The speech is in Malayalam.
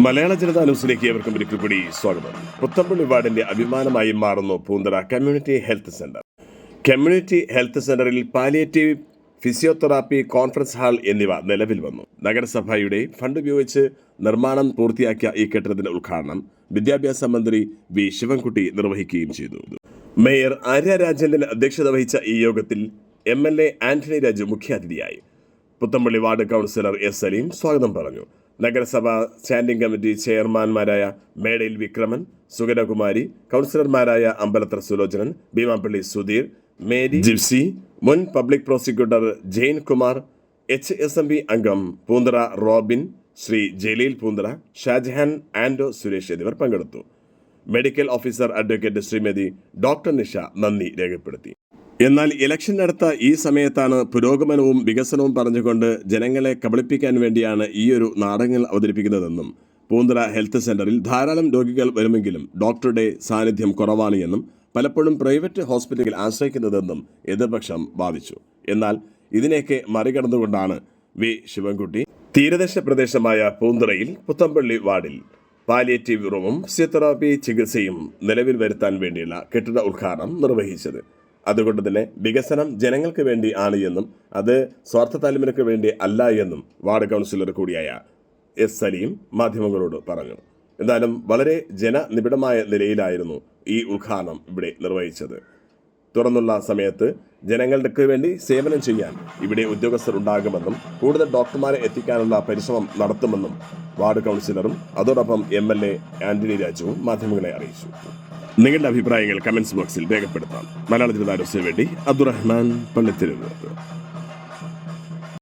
മലയാള ജനതാ ന്യൂസിലേക്ക് ഏവർക്കും ഒരിക്കൽ കൂടി സ്വാഗതം. പുത്തമ്പള്ളി വാർഡിന്റെ അഭിമാനമായി മാറുന്നു Poonthura community health centre. Community health സെന്ററിൽ പാലിയേറ്റീവ് ഫിസിയോതെറാപ്പി കോൺഫറൻസ് ഹാൾ എന്നിവ നിലവിൽ വന്നു. നഗരസഭയുടെ ഫണ്ട് ഉപയോഗിച്ച് നിർമ്മാണം പൂർത്തിയാക്കിയ ഈ കെട്ടിടത്തിന്റെ ഉദ്ഘാടനം വിദ്യാഭ്യാസ മന്ത്രി വി. ശിവൻകുട്ടി നിർവഹിക്കുകയും ചെയ്തു. മേയർ ആര്യ രാജേന്ദ്രൻ അധ്യക്ഷത വഹിച്ച ഈ യോഗത്തിൽ M L A Antony Raju മുഖ്യാതിഥിയായി. Puthampally ward councillor S Saleem സ്വാഗതം പറഞ്ഞു. നഗരസഭ സ്റ്റാൻഡിംഗ് കമ്മിറ്റി ചെയർമാൻമാരായ മേടയിൽ വിക്രമൻ സുഗതകുമാരി കൗൺസിലർമാരായ അമ്പലത്ര സുലോചനൻ ഭീമാപ്പള്ളി സുധീർ മേരി ജിപ്സി മുൻ public prosecutor Jain Kumar H S M P അംഗം പൂന്തറ റോബിൻ ശ്രീ ജലീൽ പൂന്തറ ഷാജഹാൻ ആൻഡോ സുരേഷ് എന്നിവർ പങ്കെടുത്തു. Medical officer advocate Shrimati doctor Nisha നന്ദി രേഖപ്പെടുത്തി. എന്നാൽ ഇലക്ഷൻ അടുത്ത ഈ സമയത്താണ് പുരോഗമനവും വികസനവും പറഞ്ഞുകൊണ്ട് ജനങ്ങളെ കബളിപ്പിക്കാൻ വേണ്ടിയാണ് ഈ ഒരു നാടകങ്ങൾ അവതരിപ്പിക്കുന്നതെന്നും പൂന്തല ഹെൽത്ത് സെന്ററിൽ ധാരാളം രോഗികൾ വരുമെങ്കിലും ഡോക്ടറുടെ സാന്നിധ്യം കുറവാണ് എന്നും പലപ്പോഴും പ്രൈവറ്റ് ഹോസ്പിറ്റലിൽ ആശ്രയിക്കുന്നതെന്നും എതിർപക്ഷം വാദിച്ചു. എന്നാൽ ഇതിനെയൊക്കെ മറികടന്നുകൊണ്ടാണ് വി. ശിവൻകുട്ടി തീരദേശ പ്രദേശമായ പൂന്തറയിൽ പുത്തമ്പള്ളി വാർഡിൽ പാലിയേറ്റീവ് റൂമും ഫിസിയോതെറാപ്പി ചികിത്സയും നിലവിൽ വരുത്താൻ വേണ്ടിയുള്ള കെട്ടിട ഉദ്ഘാടനം നിർവഹിച്ചത് അതുകൊണ്ട് തന്നെ വികസനം ജനങ്ങൾക്ക് വേണ്ടി ആണ് എന്നും അത് സ്വാർത്ഥ താല്പര്യങ്ങൾക്ക് വേണ്ടി അല്ല എന്നും വാർഡ് കൗൺസിലർ കൂടിയായ എസ് സലീം മാധ്യമങ്ങളോട് പറഞ്ഞു. എന്തായാലും വളരെ ജനനിബിഡമായ നിലയിലായിരുന്നു ഈ ഉദ്ഘാടനം ഇവിടെ നിർവഹിച്ചത്. തുറന്നുള്ള സമയത്ത് ജനങ്ങൾക്ക് വേണ്ടി സേവനം ചെയ്യാൻ ഇവിടെ ഉദ്യോഗസ്ഥർ ഉണ്ടാകുമെന്നും കൂടുതൽ ഡോക്ടർമാരെ എത്തിക്കാനുള്ള പരിശ്രമം നടത്തുമെന്നും വാർഡ് കൗൺസിലറും അതോടൊപ്പം എം എൽ എ ആന്റണി രാജുവും മാധ്യമങ്ങളെ അറിയിച്ചു. നിങ്ങളുടെ അഭിപ്രായങ്ങൾ കമന്റ്സ് ബോക്സിൽ രേഖപ്പെടുത്താം. മലയാള ജനതാരോസിന് വേണ്ടി അബ്ദുറഹ്മാൻ പള്ളിത്തെരുവ്